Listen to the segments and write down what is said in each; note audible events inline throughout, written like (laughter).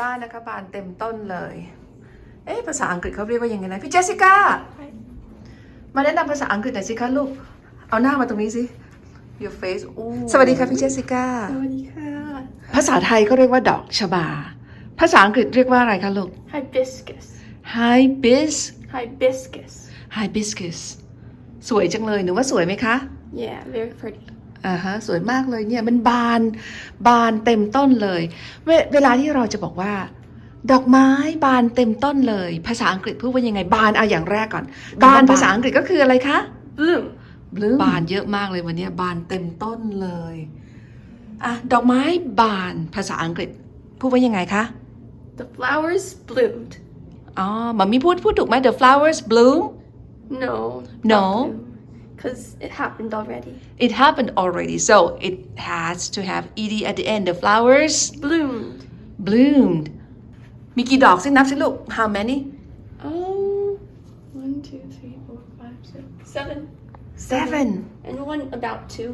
บ้านนะคะบานเต็มต้นเลย เอ๊ะภาษาอังกฤษเขาเรียกว่ายังไงนะพี่เจสสิก้า มาแนะนำภาษาอังกฤษหน่อยสิคะลูก เอาหน้ามาตรงนี้สิ your face อู้สวัสดีค่ะพี่เจสสิก้า สวัสดีค่ะ ภาษาไทยก็เรียกว่าดอกชบา ภาษาอังกฤษเรียกว่าอะไรคะลูก hibiscus hibis hibiscus hibiscus สวยจังเลยหนูว่าสวยไหมคะ yeah very pretty อ่าฮะสวยมากเลยเนี่ยมันบานบานเต็มต้นเลย เวเวลาที่เราจะบอกว่า ดอกไม้บานเต็มต้นเลย ภาษาอังกฤษพูดว่ายังไงบานเอาอย่างแรกก่อน บานภาษาอังกฤษก็คืออะไรคะ bloom บานเยอะมากเลยวันนี้บานเต็มต้นเลยอะดอกไม้บานภาษาอังกฤษ พูดว่ายังไงคะ the flowers bloomed อ๋อมามีพูดพูดถูกไหม the flowers bloom no No. because it happened already it happened already so it has to have ed at the end the flowers bloomed bloomed มีกี่ดอกสินับสิลูก how many um one two three four five six seven seven and one about to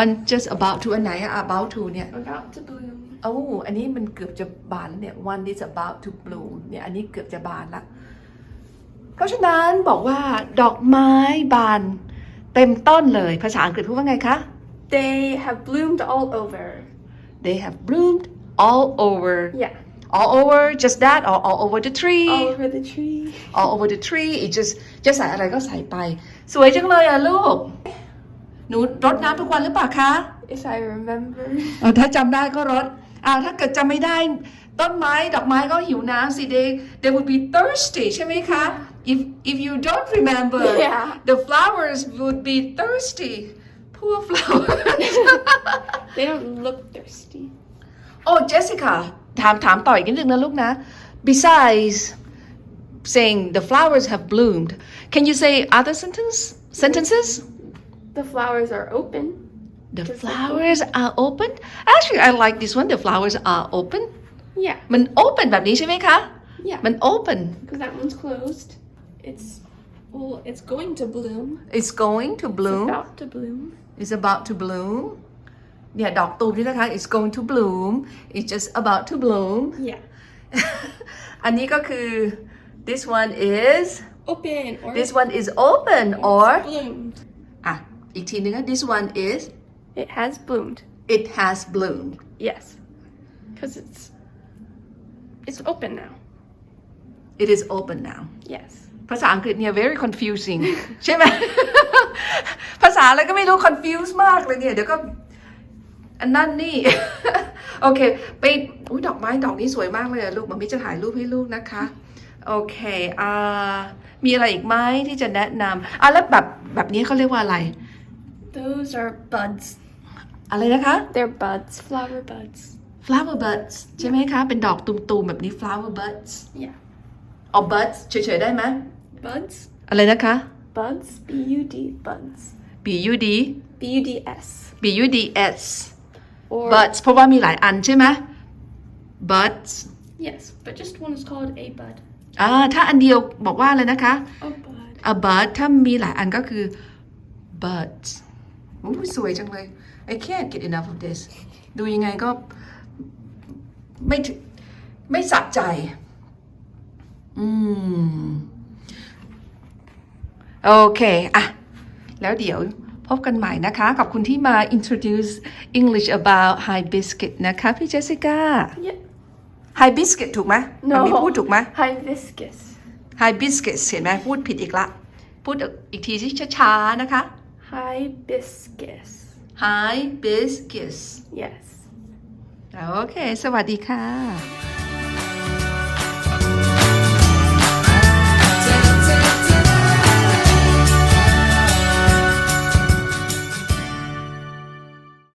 one just about to อันไหนอะ about to เนี่ย about to bloom โอ้อันนี้มันเกือบจะบานแล้วเนี่ย one is about to bloom เนี่ย อันนี้เกือบจะบานละ เพราะฉะนั้นบอกว่า ดอกไม้บาน เต็มต้นเลยภาษาอังกฤษพูดว่าไงคะ they have bloomed all over they have bloomed all over yeah all over just that or all over the tree all over the tree all over the tree it just จะใส่อะไรก็ใส่ไป สวยจังเลยอะลูก หนูรดน้ำทุกวันหรือเปล่าคะ if I remember เอาถ้าจำได้ก็รด อ่าถ้าเกิดจำไม่ได้ ต้นไม้ดอกไม้ก็หิวน้ำสิ they they would be thirsty ใช่ไหมคะ if if you don't remember Yeah. the flowers would be thirsty poor flowers (laughs) they don't look thirsty oh Jessica ถามถามต่ออีกนิดนึงนะลูกนะ besides saying the flowers have bloomed can you say other sentence sentences the flowers are open the Just like flowers are open actually I like this one the flowers are open yeah มัน open แบบนี้ใช่ไหมคะ yeah มัน open because that one's closed. It's well, it's going to bloom. it's going to bloom It's about to bloom. it's about to bloom เนี่ยดอกตูมนี่นะคะ it's going to bloom it's just about to bloom Yeah. (laughs) อันนี้ก็คือ this one is Open or this one is open or bloomed. อ่ะ อีกทีนึงนะ this one is It has bloomed. it has bloomed Yes. Because it's it's open now. it is open now Yes. ภาษาอังกฤษเนี่ย very confusing ใช่ไหม ภาษาอะไรก็ไม่รู้ confuse มากเลยเนี่ย เดี๋ยวก็อันนั่นนี่ โอเค ไปอุ้ยดอกไม้ดอกนี้สวยมากเลยอะลูกมันมิจะถ่ายรูปให้ลูกนะคะ โอเคอ่ามีอะไรอีกไหมที่จะแนะนำอะแล้วแบบแบบนี้เขาเรียกว่าอะไร Those are buds. อะไรนะคะ They're buds. Flower buds. flower buds ใช่ไหมคะ เป็นดอกตุ่มๆ แบบนี้ flower buds Yeah. เอา buds เฉยๆ ได้ไหม Buds. อะไรนะคะ Buds. B U D. Buds. b u d B U D S. b u d s Or buds เพราะว่ามีหลายอันใช่ไหม buds yes, but just one is called a bud. อ่าถ้าอันเดียวบอกว่าเลยนะคะ A bud. a bud ถ้ามีหลายอันก็คือ buds อู้สวยจังเลย I can't get enough of this ดูยังไงก็ไม่ถึไม่สะใจ อืม โอเค อะ แล้วเดี๋ยวพบกันใหม่นะคะ ขอบคุณที่มา introduce English about hibiscus นะคะ พี่เจสสิก้า Yeah. hibiscus ถูกไหม No. มีพูดถูกไหม Hibiscus. hibiscus เห็นไหมพูดผิดอีกละ พูดอีกทีที่ช้าๆนะคะ Hibiscus. hibiscus Yes. โอเค สวัสดีค่ะ